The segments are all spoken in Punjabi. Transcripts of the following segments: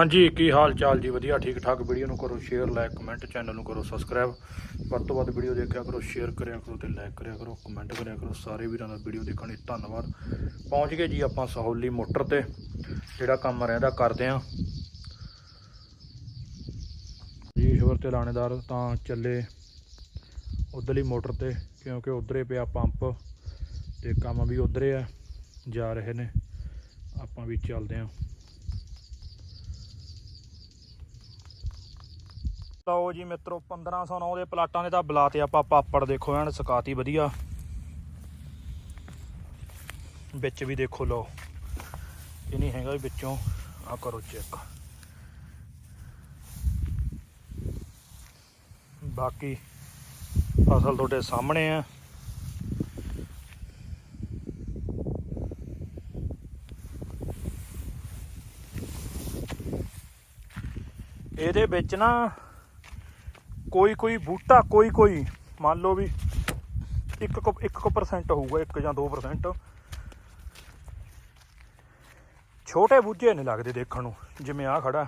ਹਾਂਜੀ, ਕੀ ਹਾਲ ਚਾਲ ਜੀ? ਵਧੀਆ, ਠੀਕ ਠਾਕ। ਵੀਡੀਓ ਨੂੰ ਕਰੋ ਸ਼ੇਅਰ ਲਾਈਕ ਕਮੈਂਟ ਚੈਨਲ ਨੂੰ ਕਰੋ ਸਬਸਕ੍ਰਾਈਬ ਵੱਧ ਤੋਂ ਵੱਧ ਵੀਡੀਓ ਦੇਖਿਆ ਕਰੋ ਸ਼ੇਅਰ ਕਰਿਆ ਕਰੋ ਤੇ ਲਾਈਕ ਕਰਿਆ ਕਰੋ ਕਮੈਂਟ ਕਰਿਆ ਕਰੋ। ਸਾਰੇ ਵੀਰਾਂ ਦਾ ਵੀਡੀਓ ਦੇਖਣ ਲਈ ਧੰਨਵਾਦ। ਪਹੁੰਚ ਗਏ ਜੀ ਆਪਾਂ ਸਹੌਲੀ ਮੋਟਰ ਤੇ, ਜਿਹੜਾ ਕੰਮ ਰਹਿੰਦਾ ਕਰਦੇ ਆਂ। ਜੀ ਈਸ਼ਵਰ ਤੇ ਲਾਣੇਦਾਰ ਤਾਂ ਚੱਲੇ ਉਧਰਲੀ ਮੋਟਰ ਤੇ, ਕਿਉਂਕਿ ਉਧਰੇ ਪਿਆ ਪੰਪ ਤੇ ਕੰਮ ਵੀ ਉਧਰੇ ਆ, ਜਾ ਰਹੇ ਨੇ। ਆਪਾਂ ਵੀ ਚੱਲਦੇ ਆਂ। ਲਓ ਜੀ ਮਿੱਤਰੋ 1509 ਦੇ ਪਲਾਟਾਂ ਦੇ ਤਾਂ ਬੁਲਾਤੇ ਆਪਾਂ ਪਾਪੜ ਦੇਖੋ ਐਨ, ਸਕਾਤੀ ਵਧੀਆ। ਵਿੱਚ ਵੀ ਦੇਖੋ ਲਓ, ਇਹ ਨਹੀਂ ਹੈਗਾ ਵੀ ਵਿੱਚੋਂ ਆ ਕਰੋ ਚੈੱਕ ਬਾਕੀ ਫਸਲ ਤੁਹਾਡੇ ਸਾਹਮਣੇ ਆ। ਇਹਦੇ ਵਿੱਚ ਨਾ ਕੋਈ ਕੋਈ ਬੂਟਾ, ਕੋਈ ਕੋਈ, ਮੰਨ ਲਓ ਵੀ 1 1% ਹੋਊਗਾ 1 ਜਾਂ 2% ਛੋਟੇ ਬੂਝੇ ਨੇ ਲੱਗਦੇ ਦੇਖਣ ਨੂੰ, ਜਿਵੇਂ ਆ ਖੜਾ।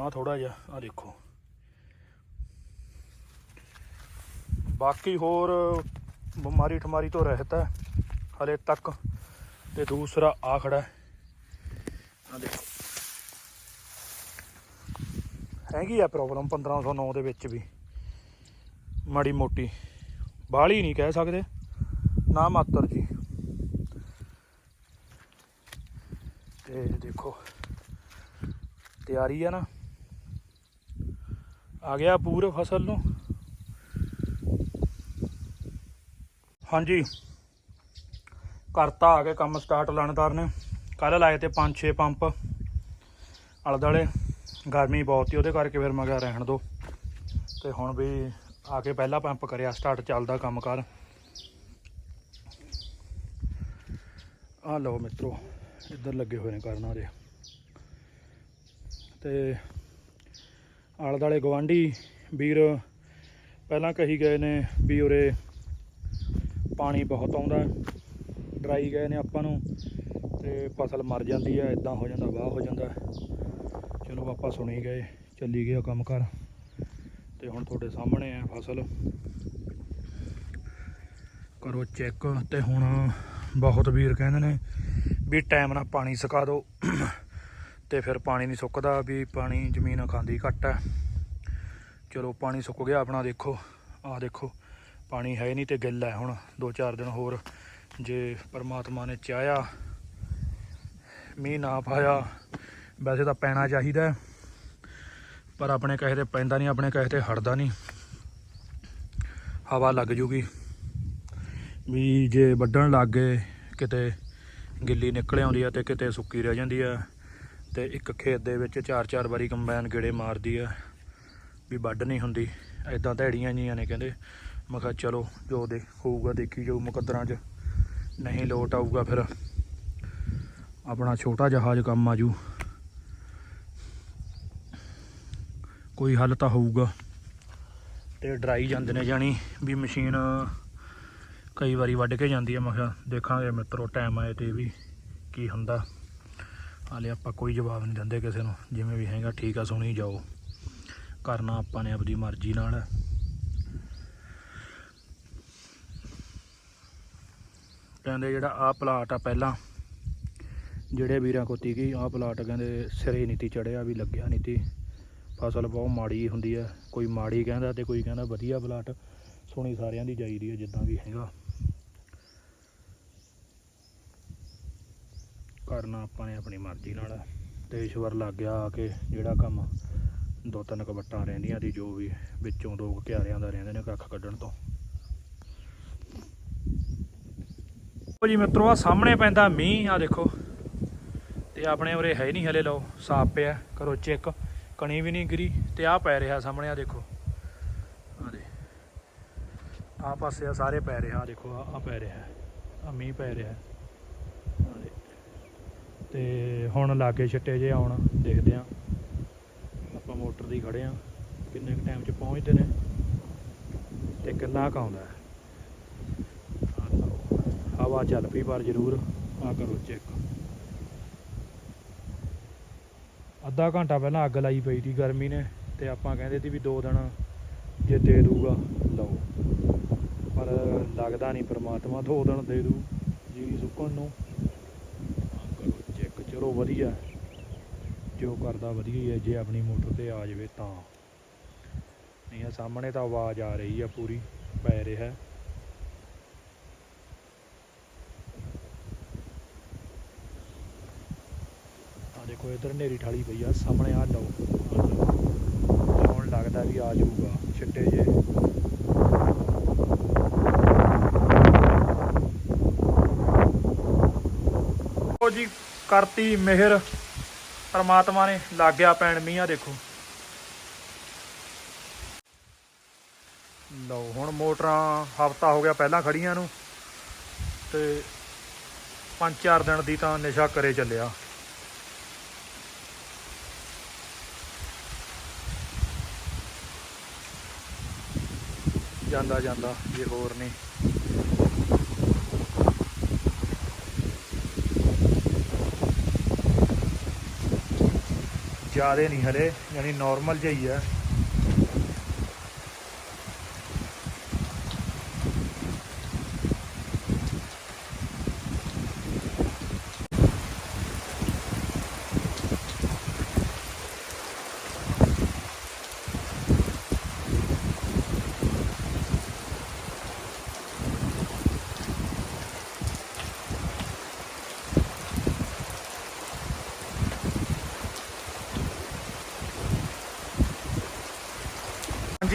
ਆ ਥੋੜਾ ਜਿਹਾ ਆ ਦੇਖੋ। ਬਾਕੀ ਹੋਰ ਬਿਮਾਰੀ ਠਮਾਰੀ ਤੋਂ ਰਹਿਤ ਹੈ, ਹਲੇ ਤੱਕ। ਤੇ ਦੂਸਰਾ ਆ ਖੜਾ ਆ ਦੇਖੋ ਹੈਗੀ ਆ ਪ੍ਰੋਬਲਮ 1509 ਦੇ ਵਿੱਚ ਵੀ। ਮਾੜੀ ਮੋਟੀ। ਬਾਹਲੀ ਨਹੀਂ ਕਹਿ ਸਕਦੇ। ਨਾ ਮਾਤਰ ਜੀ। ਤੇ ਦੇਖੋ। ਤਿਆਰੀ ਆ ਨਾ। ਆ ਗਿਆ ਪੂਰੇ ਫਸਲ ਨੂੰ। ਹਾਂਜੀ। ਕਰਤਾ ਆ ਕੇ ਕੰਮ ਸਟਾਰਟ ਲਾਣਦਾਰ ਨੇ। ਕੱਲ ਲਾਏ ਤੇ 5-6 ਪੰਪ। ਆਲੇ ਦੁਆਲੇ ਗਰਮੀ ਬਹੁਤ ਸੀ, ਉਹਦੇ ਕਰਕੇ ਫਿਰ ਮੈਂ ਕਿਹਾ ਰਹਿਣ ਦੋ ਤੇ ਹੁਣ ਵੀ ਆ ਕੇ ਪਹਿਲਾ ਪੰਪ ਕਰਿਆ ਸਟਾਰਟ ਚੱਲਦਾ ਕੰਮ ਕਰ। ਆ ਲਓ ਮਿੱਤਰੋ, ਇੱਧਰ ਲੱਗੇ ਹੋਏ ਨੇ ਕਰਨ ਵਾਲੇ ਤੇ ਆਲੇ ਦਾਲੇ ਗਵਾਂਢੀ ਵੀਰ ਪਹਿਲਾਂ ਕਹੀ ਗਏ ਨੇ ਵੀ ਉਰੇ ਪਾਣੀ ਬਹੁਤ ਆਉਂਦਾ, ਡਰਾਈ ਗਏ ਨੇ ਆਪਾਂ ਨੂੰ, ਤੇ ਫਸਲ ਮਰ ਜਾਂਦੀ ਹੈ ਇਦਾਂ ਹੋ ਜਾਂਦਾ, ਵਾਹ ਹੋ ਜਾਂਦਾ। ਚਲੋ ਆਪਾਂ ਸੁਣੀ ਗਏ, ਚੱਲੀ ਗਿਆ ਕੰਮ ਕਰ ਤੇ ਹੁਣ ਤੁਹਾਡੇ ਸਾਹਮਣੇ ਆ ਫਸਲ। ਕਰੋ ਚੈੱਕ ਤੇ ਹੁਣ ਬਹੁਤ ਵੀਰ ਕਹਿੰਦੇ ਨੇ ਵੀ ਟਾਈਮ ਨਾਲ ਪਾਣੀ ਸੁਕਾ ਦਿਓ। ਤੇ ਫਿਰ ਪਾਣੀ ਨਹੀਂ ਸੁੱਕਦਾ ਵੀ ਪਾਣੀ ਜ਼ਮੀਨ ਖਾਂਦੀ ਘੱਟ ਹੈ। ਚਲੋ ਪਾਣੀ ਸੁੱਕ ਗਿਆ ਆਪਣਾ ਦੇਖੋ, ਆਹ ਦੇਖੋ, ਪਾਣੀ ਹੈ ਨਹੀਂ ਤੇ ਗਿੱਲ ਹੈ ਹੁਣ 2-4 ਦਿਨ ਹੋਰ ਜੇ ਪਰਮਾਤਮਾ ਨੇ ਚਾਹਿਆ, ਮੀਂਹ ਨਾ ਪਾਇਆ ਵੈਸੇ ਤਾਂ ਪੈਣਾ ਚਾਹੀਦਾ ਪਰ ਆਪਣੇ ਕਹੇ ਤੇ ਪੈਂਦਾ ਨਹੀਂ, ਆਪਣੇ ਕਹੇ ਤੇ ਹਟਦਾ ਨਹੀਂ। ਹਵਾ ਲੱਗ ਜੂਗੀ। ਵੀ ਜੇ ਵੱਢਣ ਲੱਗ ਗਏ, ਕਿਤੇ ਗਿੱਲੀ ਨਿਕਲ ਆਉਂਦੀ ਆ ਤੇ ਕਿਤੇ ਸੁੱਕੀ ਰਹਿ ਜਾਂਦੀ ਆ, ਤੇ ਇੱਕ ਖੇਤ ਦੇ ਵਿੱਚ ਚਾਰ ਚਾਰ ਵਾਰੀ ਕੰਬਾਈਨ ਗੇੜੇ ਮਾਰਦੀ ਆ, ਵੀ ਵੱਢ ਨਹੀਂ ਹੁੰਦੀ। ਐਦਾਂ ਧੈੜੀਆਂ ਜੀਆਂ ਨੇ ਕਹਿੰਦੇ। ਮੈਂ ਕਿਹਾ ਚਲੋ, ਜੋ ਦੇ ਹੋਊਗਾ ਦੇਖੀ ਜਾਊ ਮੁਕੱਦਰਾਂ 'ਚ। ਨਹੀਂ ਲੋਟ ਆਊਗਾ ਫਿਰ। ਆਪਣਾ ਛੋਟਾ ਜਹਾਜ਼ ਕੰਮ ਆਜੂ ਕੋਈ ਹੱਲ ਤਾਂ ਹੋਊਗਾ। ਤੇ ਡਰਾਈ ਜਾਂਦੇ ਨੇ ਜਾਣੀ ਵੀ ਮਸ਼ੀਨ ਕਈ ਵਾਰੀ ਵੱਢ ਕੇ ਜਾਂਦੀ ਆ। ਮੈਂ ਕਿਹਾ ਦੇਖਾਂਗੇ ਮਿੱਤਰੋ ਟਾਈਮ ਆਏ ਤੇ ਵੀ ਕੀ ਹੁੰਦਾ। ਹਾਲੇ ਆਪਾਂ ਕੋਈ ਜਵਾਬ ਨਹੀਂ ਦਿੰਦੇ ਕਿਸੇ ਨੂੰ, ਜਿਵੇਂ ਵੀ ਹੈਗਾ, ਠੀਕ ਆ ਸੁਣੀ ਜਾਓ। ਕਰਨਾ ਆਪਾਂ ਨੇ ਆਪਣੀ ਮਰਜ਼ੀ ਨਾਲ। ਕਹਿੰਦੇ ਜਿਹੜਾ ਆ ਪਲਾਟ ਆ ਪਹਿਲਾਂ, ਜਿਹੜੇ ਵੀਰਾਂ ਕੋਤੀ ਗਈ ਆਹ ਪਲਾਟ ਕਹਿੰਦੇ ਸਿਰੇ ਨਹੀਂ ਨੀਤੀ ਚੜਿਆ, ਵੀ ਲੱਗਿਆ ਨਹੀਂ ਤੀ ਫਸਲ ਬਹੁਤ ਮਾੜੀ ਹੁੰਦੀ ਹੈ ਕੋਈ ਮਾੜੀ ਕਹਿੰਦਾ ਤੇ ਕੋਈ ਕਹਿੰਦਾ ਵਧੀਆ ਪਲਾਟ। ਸੁਣੀ ਸਾਰਿਆਂ ਦੀ ਜਾਈਦੀ ਹੈ ਜਿੱਦਾਂ ਵੀ ਹੈਗਾ। ਕਰਨਾ ਆਪਾਂ ਨੇ ਆਪਣੀ ਮਰਜ਼ੀ ਨਾਲ। ਤੇ ਈਸ਼ਵਰ ਲੱਗ ਗਿਆ ਆ ਕੇ ਜਿਹੜਾ ਕੰਮ ਦੋ ਤਿੰਨ ਕਵੱਟਾਂ ਰਹਿੰਦੀਆਂ ਦੀ, ਜੋ ਵੀ ਵਿੱਚੋਂ ਦੋ ਕਿਆਰਿਆਂ ਦਾ ਰਹਿੰਦੇ ਨੇ ਕੱਖ ਕੱਢਣ ਤੋਂ। ਉਹ ਜੀ ਮਿੱਤਰੋ, ਆ ਸਾਹਮਣੇ ਪੈਂਦਾ ਮੀਂਹ, ਆ ਦੇਖੋ। ਤੇ ਆਪਣੇ ਉਰੇ ਹੈ ਨਹੀਂ ਹਲੇ, ਲਓ, ਸਾਫ਼ ਪਿਆ। ਕਰੋ ਚੈੱਕ। ਕਣੀ ਵੀ ਨਹੀਂ ਗਿਰੀ ਤੇ ਆ ਪੈ ਰਿਹਾ ਸਾਹਮਣੇ ਆ ਦੇਖੋ। ਆ ਦੇ। ਆ ਪਾਸੇ ਆ ਸਾਰੇ ਪੈ ਰਿਹਾ ਆ ਦੇਖੋ ਆ ਆ ਪੈ ਰਿਹਾ ਆ ਮੀਂਹ ਪੈ ਰਿਹਾ ਆਹ ਦੇ। ਤੇ ਹੁਣ ਲਾਗੇ ਛਿੱਟੇ ਜੇ ਆਉਣ, ਦੇਖਦੇ ਆ ਆਪਾਂ ਮੋਟਰ ਦੀ ਖੜੇ ਆ ਕਿੰਨੇ ਕੁ ਟਾਈਮ 'ਚ ਪਹੁੰਚਦੇ ਨੇ। ਤੇ ਕਿੰਨਾ ਕੁ ਆਉਂਦਾ ਹਵਾ ਚੱਲ ਪਈ ਪਰ ਜ਼ਰੂਰ ਆ ਕਰੋ ਚੈੱਕ ਅੱਧਾ ਘੰਟਾ ਪਹਿਲਾਂ ਅੱਗ ਲਾਈ ਪਈ ਸੀ ਗਰਮੀ ਨੇ ਤੇ ਆਪਾਂ ਕਹਿੰਦੇ ਸੀ ਵੀ ਦੋ ਦਿਨ ਜੇ ਦੇ ਦੂਗਾ ਲਓ। ਪਰ ਲੱਗਦਾ ਨਹੀਂ ਪ੍ਰਮਾਤਮਾ ਦੋ ਦਿਨ ਦੇ ਦੂ ਜੀ ਸੁੱਕਣ ਨੂੰ। ਚੈੱਕ ਚਲੋ ਵਧੀਆ। ਜੋ ਕਰਦਾ ਵਧੀਆ ਹੀ ਹੈ, ਜੇ ਆਪਣੀ ਮੋਟਰ ਤੇ ਆ ਜਾਵੇ ਤਾਂ। ਨਹੀਂ ਆ ਸਾਹਮਣੇ ਤਾਂ ਆਵਾਜ਼ ਆ ਰਹੀ ਆ ਪੂਰੀ, ਪੈ ਰਿਹਾ ਆ ਦੇਖੋ, ਇਧਰ ਨੇਰੀ ਠਾਲੀ ਪਈ ਆ, ਸਾਹਮਣੇ ਆ ਲਓ। ਹੁਣ ਲੱਗਦਾ ਵੀ ਆ ਜਾਊਗਾ, ਛਿੱਟੇ ਜੇ। ਉਹ ਜੀ, ਕਰਤੀ ਮਿਹਰ। ਪਰਮਾਤਮਾ ਨੇ ਲੱਗ ਗਿਆ ਪੈਣ ਮੀਂਹ ਆ ਦੇਖੋ। ਲਓ, ਹੁਣ ਮੋਟਰਾਂ ਹਫਤਾ ਹੋ ਗਿਆ, ਪਹਿਲਾਂ ਖੜੀਆਂ ਨੂੰ। ਤੇ ਪੰਜ ਚਾਰ ਦਿਨ ਦੀ ਤਾਂ ਨਿਸ਼ਾ ਕਰੇ ਚੱਲਿਆ। ਜਾਂਦਾ ਜਾਂਦਾ ਜੇ ਹੋਰ ਨਹੀਂ। ਜਿਆਦੇ ਨਹੀਂ ਹਲੇ ਯਾਨੀ ਨਾਰਮਲ ਜਿਹਾ ਹੀ ਹੈ।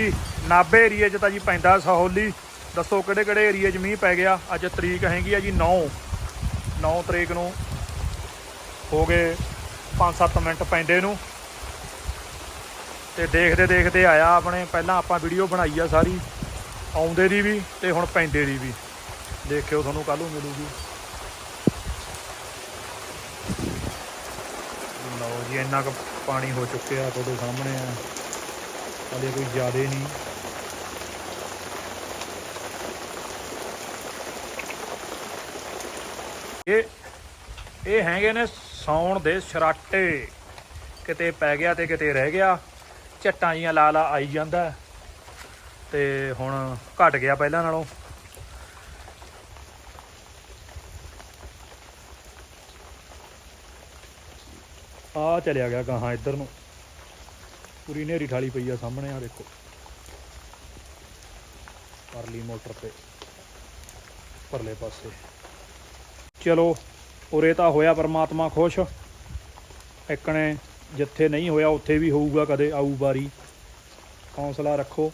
ਹਾਂਜੀ ਨਾਬੇ ਏਰੀਏ 'ਚ ਤਾਂ ਜੀ ਪੈਂਦਾ ਸਹੌਲੀ। ਦੱਸੋ ਕਿਹੜੇ ਕਿਹੜੇ ਏਰੀਏ 'ਚ ਮੀਂਹ ਪੈ ਗਿਆ? ਅੱਜ ਤਰੀਕ ਹੈਗੀ ਆ ਜੀ 9 9 ਤਰੀਕ ਨੂੰ ਹੋ ਗਏ 5-7 ਮਿੰਟ ਪੈਂਦੇ ਨੂੰ। ਤੇ ਦੇਖਦੇ ਦੇਖਦੇ ਆਇਆ ਆਪਣੇ, ਪਹਿਲਾਂ ਆਪਾਂ ਵੀਡੀਓ ਬਣਾਈ ਆ ਸਾਰੀ। ਆਉਂਦੇ ਦੀ ਵੀ ਤੇ ਹੁਣ ਪੈਂਦੇ ਦੀ ਵੀ। ਦੇਖਿਓ ਤੁਹਾਨੂੰ ਕੱਲ ਨੂੰ ਮਿਲੂਗੀ। ਲਓ ਜੀ, ਇੰਨਾ ਕੁ ਪਾਣੀ ਹੋ ਚੁੱਕਿਆ ਤੁਹਾਡੇ ਸਾਹਮਣੇ ਆ। ਹਲੇ ਕੋਈ ਜ਼ਿਆਦੇ ਨਹੀਂ। ਇਹ ਇਹ ਹੈਗੇ ਨੇ ਸੌਣ ਦੇ ਸਰਾਟੇ। ਕਿਤੇ ਪੈ ਗਿਆ ਤੇ ਕਿਤੇ ਰਹਿ ਗਿਆ। ਝੱਟਾਂ ਜੀਆਂ ਲਾ ਲਾ ਆਈ ਜਾਂਦਾ। ਤੇ ਹੁਣ ਘਟ ਗਿਆ ਪਹਿਲਾਂ ਨਾਲੋਂ। ਆ ਚਲਿਆ ਗਿਆ ਗਾਹਾਂ ਇੱਧਰ ਨੂੰ। ਪੂਰੀ ਨੇਰੀ ਠਾਲੀ ਪਈ ਆ ਸਾਹਮਣੇ ਆ ਦੇਖੋ। ਪਰਲੀ ਮੋਟਰ ਤੇ, ਪਰਲੇ ਪਾਸੇ। ਚਲੋ, ਉਰੇ ਤਾਂ ਹੋਇਆ ਪਰਮਾਤਮਾ ਖੁਸ਼। ਇੱਕਣੇ ਜਿੱਥੇ ਨਹੀਂ ਹੋਇਆ, ਉੱਥੇ ਵੀ ਹੋਊਗਾ, ਕਦੇ ਆਊ ਬਾਰੀ ਹੌਸਲਾ ਰੱਖੋ।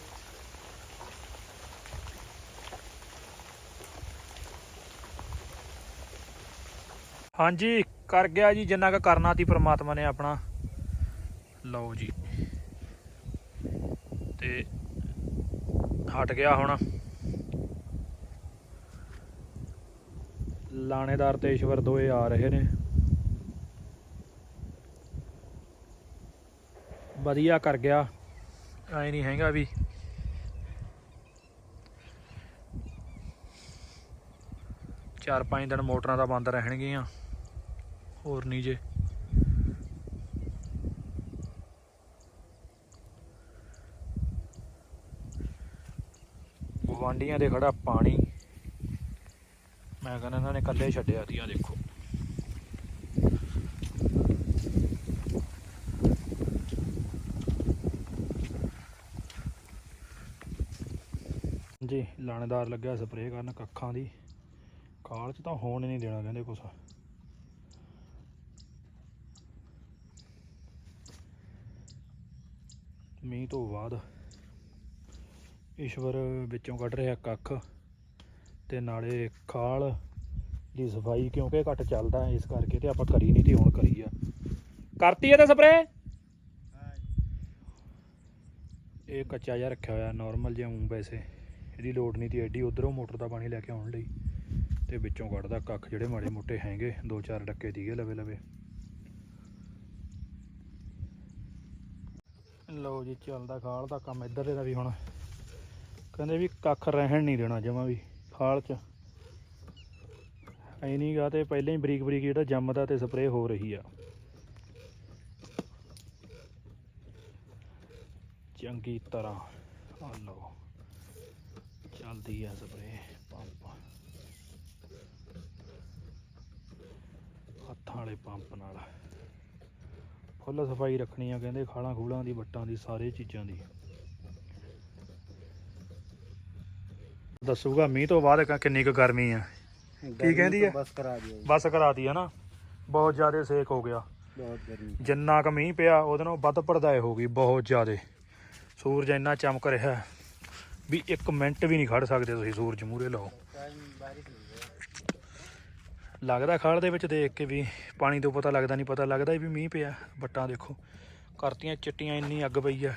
ਹਾਂਜੀ, ਕਰ ਗਿਆ ਜੀ, ਜਿੰਨਾ ਕੁ ਕਰਨਾ ਸੀ ਪ੍ਰਮਾਤਮਾ ਨੇ ਆਪਣਾ। ਲਓ ਜੀ। ਤੇ ਹਟ ਗਿਆ ਹੁਣ। ਲਾਣੇਦਾਰ ਤੇ ਈਸ਼ਵਰ ਦੋਏ ਆ ਰਹੇ ਨੇ। ਵਧੀਆ ਕਰ ਗਿਆ। ਐ ਨਹੀਂ ਹੈਗਾ ਵੀ। ਚਾਰ ਪੰਜ ਦਿਨ ਮੋਟਰਾਂ ਦਾ ਬੰਦ ਰਹਿਣਗੀਆਂ। ਹੋਰ ਨਹੀਂ ਜੇ। ਗਵਾਂਡੀਆਂ ਦੇ ਖੜਾ ਪਾਣੀ। ਮੈਂ ਕਹਿੰਦਾ ਇਹਨਾਂ ਨੇ ਕੱਲੇ ਛੱਡਿਆ ਸੀ ਆ ਦੇਖੋ। ਜੀ, ਲਾਣੇਦਾਰ ਲੱਗਿਆ ਸਪਰੇਅ ਕਰਨ ਕੱਖਾਂ ਦੀ। ਕਾਲ ਚ ਤਾਂ ਹੋਣ ਨਹੀਂ ਦੇਣਾ ਕਹਿੰਦੇ ਕੁਛ। ਮੀਂਹ ਤੋਂ ਬਾਅਦ ਈਸ਼ਵਰ ਵਿੱਚੋਂ ਕੱਢ ਰਿਹਾ ਕੱਖ ਤੇ ਨਾਲੇ ਖਾਲ ਦੀ ਸਫ਼ਾਈ ਕਿਉਂਕਿ ਘੱਟ ਚੱਲਦਾ ਇਸ ਕਰਕੇ ਤੇ ਆਪਾਂ ਕਰੀ ਨਹੀਂ ਤੇ ਹੁਣ ਕਰੀ ਆ। ਕਰਤੀ ਇਹ ਤੇ ਸਪਰੇ ਇਹ ਕੱਚਾ ਜਿਹਾ ਰੱਖਿਆ ਹੋਇਆ ਨਾਰਮਲ ਜਿਹਾ ਉਂ ਵੈਸੇ। ਇਹਦੀ ਲੋਡ ਨਹੀਂ ਤੀ ਐਡੀ ਉਧਰੋਂ ਮੋਟਰ ਦਾ ਪਾਣੀ ਲੈ ਕੇ ਆਉਣ ਲਈ। ਤੇ ਵਿੱਚੋਂ ਕੱਢਦਾ ਕੱਖ ਜਿਹੜੇ ਮਾੜੇ ਮੋਟੇ ਹੈਗੇ ਦੋ ਚਾਰ ਡੱਕੇ ਦੀਗੇ ਲਵੇ ਲਵੇ। ਲਓ ਜੀ ਚੱਲਦਾ ਖਾਲ ਦਾ ਕੰਮ ਇੱਧਰ ਦਾ ਵੀ ਹੁਣ। ਕਹਿੰਦੇ ਵੀ ਕੱਖ ਰਹਿਣ ਨਹੀਂ ਦੇਣਾ ਜਮਾ ਵੀ, ਖਾਲ 'ਚ। ਐ ਨਹੀਂ ਗਾ ਤੇ ਪਹਿਲਾਂ ਹੀ ਬਰੀਕ ਬਰੀਕ ਜਿਹੜਾ ਜੰਮਦਾ ਤੇ ਸਪਰੇਅ ਹੋ ਰਹੀ ਆ। ਚੰਗੀ ਤਰ੍ਹਾਂ ਆ ਲਓ, ਚੱਲਦੀ ਆ ਸਪਰੇ ਪੰਪ। ਹੱਥਾਂ ਵਾਲੇ ਪੰਪ ਨਾਲ। ਫੁੱਲ ਸਫ਼ਾਈ ਰੱਖਣੀ ਆ ਕਹਿੰਦੇ, ਖਾਲਾਂ ਖੂਲਾਂ ਦੀ, ਵੱਟਾਂ ਦੀ, ਸਾਰੇ ਚੀਜ਼ਾਂ ਦੀ। ਦੱਸੂਗਾ ਮੀਂਹ ਤੋਂ ਬਾਅਦ ਕ- ਕਿੰਨੀ ਕੁ ਗਰਮੀ ਆ। ਕੀ ਕਹਿੰਦੀ ਆ? ਬਸ ਕਰਾ ਦਿਓ ਬਸ ਕਰਾਤੀ ਹੈ ਨਾ। ਬਹੁਤ ਜ਼ਿਆਦਾ ਸੇਕ ਹੋ ਗਿਆ। ਬਹੁਤ ਗਰਮੀ। ਜਿੰਨਾ ਕੁ ਮੀਂਹ ਪਿਆ ਉਹਦੇ ਨਾਲ ਵੱਧ ਪੜਦਾਏ ਹੋ ਗਈ ਬਹੁਤ ਜ਼ਿਆਦਾ। ਸੂਰਜ ਇੰਨਾ ਚਮਕ ਰਿਹਾ ਵੀ ਇੱਕ ਮਿੰਟ ਵੀ ਨਹੀਂ ਖੜ ਸਕਦੇ ਤੁਸੀਂ ਸੂਰਜ ਮੂਹਰੇ ਲਾਓ। ਲੱਗਦਾ ਖੜ ਦੇ ਵਿੱਚ ਦੇਖ ਕੇ ਵੀ ਪਾਣੀ ਤੋਂ ਪਤਾ ਲੱਗਦਾ ਨਹੀਂ ਪਤਾ ਲੱਗਦਾ ਵੀ ਮੀਂਹ ਪਿਆ। ਬੱਟਾਂ ਦੇਖੋ ਕਰਤੀਆਂ ਚਿੱਟੀਆਂ ਇੰਨੀ ਅੱਗ ਪਈ ਆ।